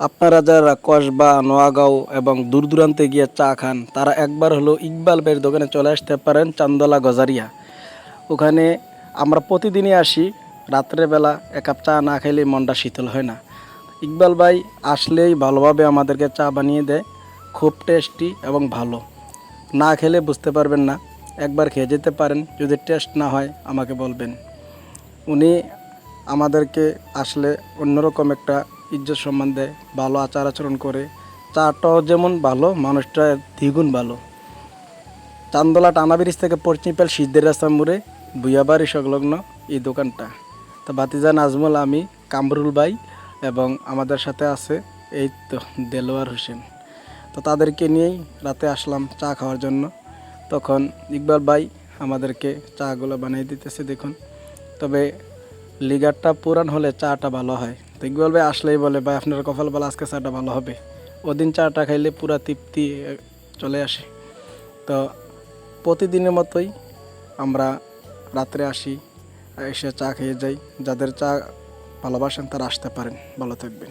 আপনারা যারা কসবা, নোয়াগাঁও এবং দূর দূরান্তে গিয়ে চা খান, তারা একবার হলো ইকবাল ভাইয়ের দোকানে চলে আসতে পারেন চান্দলা গজারিয়া। ওখানে আমরা প্রতিদিনই আসি রাত্রেবেলা এক কাপ চা না খাইলে মনটা শীতল হয় না। ইকবাল ভাই আসলেই ভালোভাবে আমাদেরকে চা বানিয়ে দেয়, খুব টেস্টি এবং ভালো। না খেলে বুঝতে পারবেন না, একবার খেয়ে যেতে পারেন, যদি টেস্ট না হয় আমাকে বলবেন। উনি আমাদেরকে আসলে অন্যরকম একটা ইজ্জত সম্মান দেয় ভালো আচার আচরণ করে। চাটাও যেমন ভালো, মানুষটা দ্বিগুণ ভালো। চান্দলা টানা ব্রিজ থেকে পশ্চিমপাল সিদ্ধের রাস্তা মোড়ে বুয়াবাড়ি সংলগ্ন এই দোকানটা। তো বাতিজা নাজমুল আমি, কামরুল ভাই এবং আমাদের সাথে আছে এই তো দেলোয়ার হোসেন। তো তাদেরকে নিয়েই রাতে আসলাম চা খাওয়ার জন্য। তখন ইকবাল ভাই আমাদেরকে চাগুলো বানিয়ে দিতেছে, দেখুন। তবে লিগারটা পুরান হলে চাটা ভালো হয়। তো ইকবাল ভাই আসলেই বলে, ভাই, আপনার কপাল বলে আজকে চাটা ভালো হবে। ওদিন চাটা খাইলে পুরা তৃপ্তি চলে আসে। তো প্রতিদিনের মতোই আমরা রাত্রে আসি, এসে চা খেয়ে যাই। যাদের চা ভালোবাসেন তারা আসতে পারেন। ভালো থাকবেন।